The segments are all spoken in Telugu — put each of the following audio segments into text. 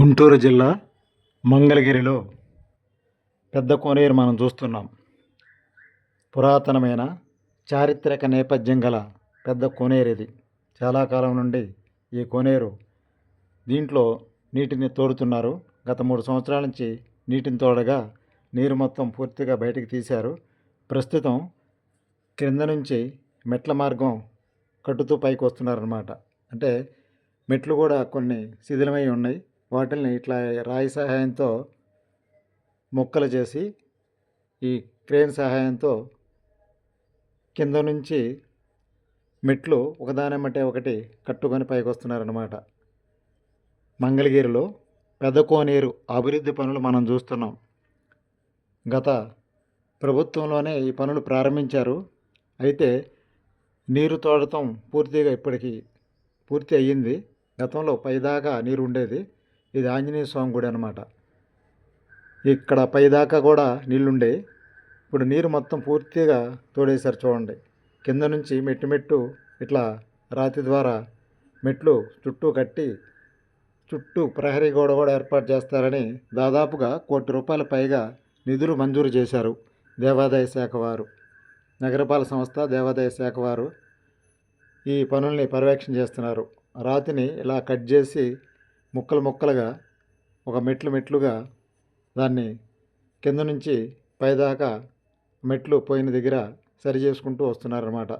గుంటూరు జిల్లా మంగళగిరిలో పెద్ద కోనేరు మనం చూస్తున్నాం. పురాతనమైన చారిత్రక నేపథ్యం గల పెద్ద కోనేరు ఇది. చాలా కాలం నుండి ఈ కోనేరు దీంట్లో నీటిని తోడుతున్నారు. గత మూడు సంవత్సరాల నుంచి నీటిని తోడగా నీరు మొత్తం పూర్తిగా బయటికి తీశారు. ప్రస్తుతం క్రింద నుంచి మెట్ల మార్గం కట్టుతూ పైకి వస్తున్నారన్నమాట. అంటే మెట్లు కూడా కొన్ని శిథిలమై ఉన్నాయి. వాటిని ఇట్లా రాయి సహాయంతో ముక్కలు చేసి ఈ క్రేన్ సహాయంతో కింద నుంచి మెట్లు ఒకదానమ్మటే ఒకటి కట్టుకొని పైకి వస్తున్నారన్నమాట మంగళగిరిలో పెద్ద కోనేరు అభివృద్ధి పనులు మనం చూస్తున్నాం. గత ప్రభుత్వంలోనే ఈ పనులు ప్రారంభించారు. అయితే నీరు తోడటం పూర్తిగా ఇప్పటికీ పూర్తి అయ్యింది. గతంలో పైదాకా నీరు ఉండేది. ఇది ఆంజనేయ స్వామి గుడి అనమాట ఇక్కడ పైదాకా కూడా నీళ్ళుండే. ఇప్పుడు నీరు మొత్తం పూర్తిగా తోడేశారు చూడండి. కింద నుంచి మెట్టు మెట్టు ఇట్లా రాతి ద్వారా మెట్లు చుట్టూ కట్టి చుట్టూ ప్రహరీ గోడ కూడా ఏర్పాటు చేస్తారని దాదాపుగా కోటి రూపాయల పైగా నిధులు మంజూరు చేశారు దేవాదాయ శాఖ వారు. నగరపాలక సంస్థ దేవాదాయ శాఖ వారు ఈ పనుల్ని పర్యవేక్షణ చేస్తున్నారు. రాతిని ఇలా కట్ చేసి ముక్కలు ముక్కలుగా ఒక మెట్లు మెట్లుగా దాన్ని కింద నుంచి పైదాకా మెట్లు పోయిన దగ్గర సరి చేసుకుంటూ వస్తున్నారన్నమాట.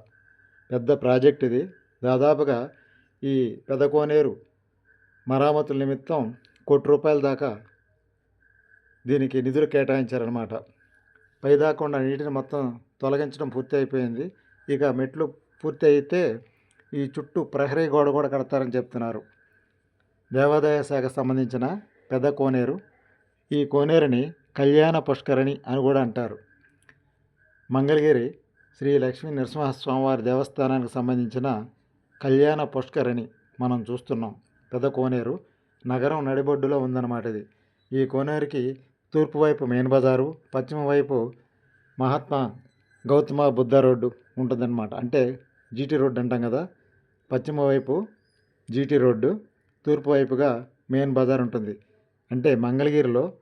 పెద్ద ప్రాజెక్ట్ ఇది. దాదాపుగా ఈ పెద్ద కోనేరు మరామతుల నిమిత్తం కోటి రూపాయల దాకా దీనికి నిధులు కేటాయించారనమాట పైదాకుండా నీటిని మొత్తం తొలగించడం పూర్తి అయిపోయింది. ఇక మెట్లు పూర్తి అయితే ఈ చుట్టూ ప్రహరీ గోడ కూడా కడతారని చెప్తున్నారు. దేవాదాయ శాఖకు సంబంధించిన పెద్ద కోనేరు. ఈ కోనేరుని కళ్యాణ పుష్కరిణి అని కూడా అంటారు. మంగళగిరి శ్రీ లక్ష్మీ నరసింహస్వామివారి దేవస్థానానికి సంబంధించిన కళ్యాణ పుష్కరిణి మనం చూస్తున్నాం. పెద్ద కోనేరు నగరం నడిబొడ్డులో ఉందన్నమాట ఇది. ఈ కోనేరుకి తూర్పు వైపు మెయిన్ బజారు పశ్చిమ వైపు మహాత్మా గౌతమ బుద్ధ రోడ్డు ఉంటుందన్నమాట. అంటే జీటీ రోడ్డు అంటాం కదా. పశ్చిమ వైపు జీటీ రోడ్డు తూర్పు వైపుగా మెయిన్ బజార్ ఉంటుంది. అంటే మంగళగిరిలో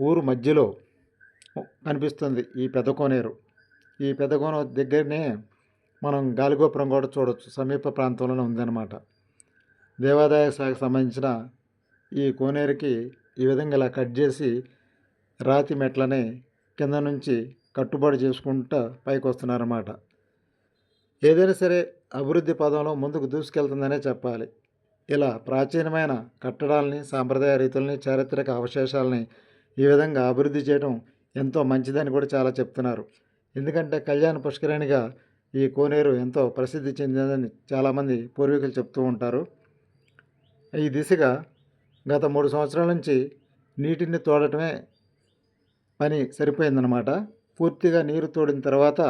ఊరు మధ్యలో కనిపిస్తుంది ఈ పెద్ద కోనేరు. ఈ పెద్ద కోనేరు దగ్గరనే మనం గాలిగోపురం కూడా చూడవచ్చు సమీప ప్రాంతంలోనే ఉందన్నమాట. దేవాదాయ శాఖకు సంబంధించిన ఈ కోనేరుకి ఈ విధంగా ఇలా కట్ చేసి రాతి మెట్లనే కింద నుంచి కట్టుబడి చేసుకుంటూ పైకి వస్తున్నారన్నమాట. ఏదైనా సరే అభివృద్ధి పదంలో ముందుకు దూసుకెళ్తుందనే చెప్పాలి. ఇలా ప్రాచీనమైన కట్టడాలని సాంప్రదాయ రీతుల్ని చారిత్రక అవశేషాలని ఈ విధంగా అభివృద్ధి చేయడం ఎంతో మంచిదని కూడా చాలా చెప్తున్నారు. ఎందుకంటే కళ్యాణ పుష్కరిణిగా ఈ కోనేరు ఎంతో ప్రసిద్ధి చెందిందని చాలామంది పూర్వీకులు చెప్తూ ఉంటారు. ఈ దిశగా గత మూడు సంవత్సరాల నుంచి నీటిని తోడటమే పని సరిపోయిందనమాట పూర్తిగా నీరు తోడిన తర్వాత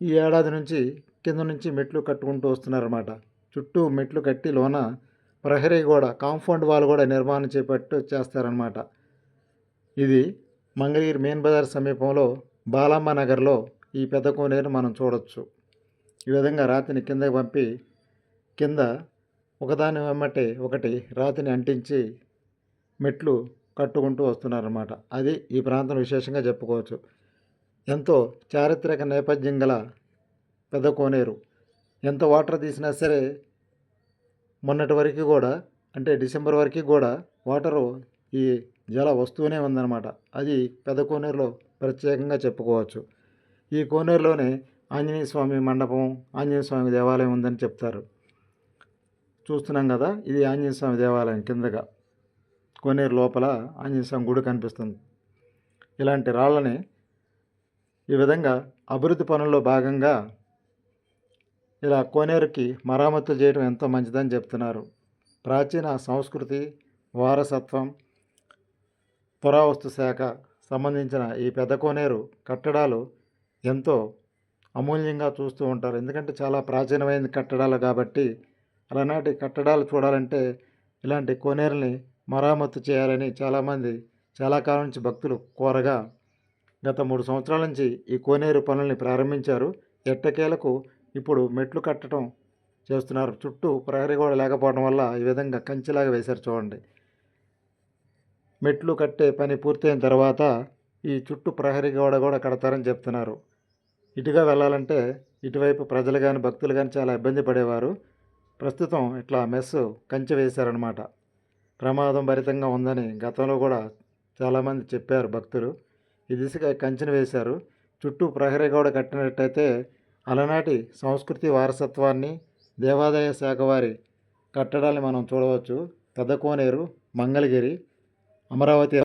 ఈ ఏడాది నుంచి కింద నుంచి మెట్లు కట్టుకుంటూ వస్తున్నారన్నమాట. చుట్టూ మెట్లు కట్టి లోన ప్రహరీ గోడ కాంపౌండ్ వాల్ కూడా నిర్మాణం చేపట్టు చేస్తారనమాట ఇది మంగళగిరి మెయిన్ బజార్ సమీపంలో బాలమ్మ నగర్లో ఈ పెద్ద కోనేరు మనం చూడొచ్చు. ఈ విధంగా రాతిని కిందకి పంపి కింద ఒకదాని వెమ్మటి ఒకటి రాతిని అంటించి మెట్లు కట్టుకుంటూ వస్తున్నారన్నమాట. అది ఈ ప్రాంతం విశేషంగా చెప్పుకోవచ్చు. ఎంతో చారిత్రక నేపథ్యం గల పెద్ద కోనేరు. ఎంత వాటర్ తీసినా సరే మొన్నటి వరకు కూడా అంటే డిసెంబర్ వరకు కూడా వాటరు ఈ జల వస్తూనే ఉందన్నమాట. అది పెద్ద కోనేరులో ప్రత్యేకంగా చెప్పుకోవచ్చు. ఈ కోనేరులోనే ఆంజనేయ స్వామి మండపం ఆంజనేయ స్వామి దేవాలయం ఉందని చెప్తారు. చూస్తున్నాం కదా ఇది ఆంజనేయ స్వామి దేవాలయం కిందగా. కోనేరు లోపల ఆంజనేయ స్వామి గుడి కనిపిస్తుంది. ఇలాంటి రాళ్ళని ఈ విధంగా అభివృద్ధి పనుల్లో భాగంగా ఇలా కోనేరుకి మరామతులు చేయడం ఎంతో మంచిదని చెప్తున్నారు. ప్రాచీన సంస్కృతి వారసత్వం పురావస్తు శాఖ సంబంధించిన ఈ పెద్ద కోనేరు కట్టడాలు ఎంతో అమూల్యంగా చూస్తూ ఉంటారు. ఎందుకంటే చాలా ప్రాచీనమైన కట్టడాలు కాబట్టి అలానాటి కట్టడాలు చూడాలంటే ఇలాంటి కోనేరుని మరామత్తు చేయాలని చాలామంది చాలా కాలం నుంచి భక్తులు కోరగా గత మూడు సంవత్సరాల నుంచి ఈ కోనేరు పనుల్ని ప్రారంభించారు. ఎట్టకేలకు ఇప్పుడు మెట్లు కట్టడం చేస్తున్నారు. చుట్టూ ప్రహరీ గోడ లేకపోవడం వల్ల ఈ విధంగా కంచెలాగా వేశారు చూడండి. మెట్లు కట్టే పని పూర్తయిన తర్వాత ఈ చుట్టూ ప్రహరీ గోడ కూడా కడతారని చెప్తున్నారు. ఇటుగా వెళ్ళాలంటే ఇటువైపు ప్రజలు కానీ భక్తులు కానీ చాలా ఇబ్బంది పడేవారు. ప్రస్తుతం ఇట్లా మెస్ కంచె వేశారనమాట ప్రమాదం భరితంగా ఉందని గతంలో కూడా చాలామంది చెప్పారు భక్తులు. ఈ దిశగా కంచెను వేశారు. చుట్టూ ప్రహరీ గోడ కట్టినట్టయితే అలనాటి సంస్కృతి వారసత్వాన్ని దేవాదాయ శాఖ వారి కట్టడాన్ని మనం చూడవచ్చు. పెద్దకోనేరు మంగళగిరి అమరావతి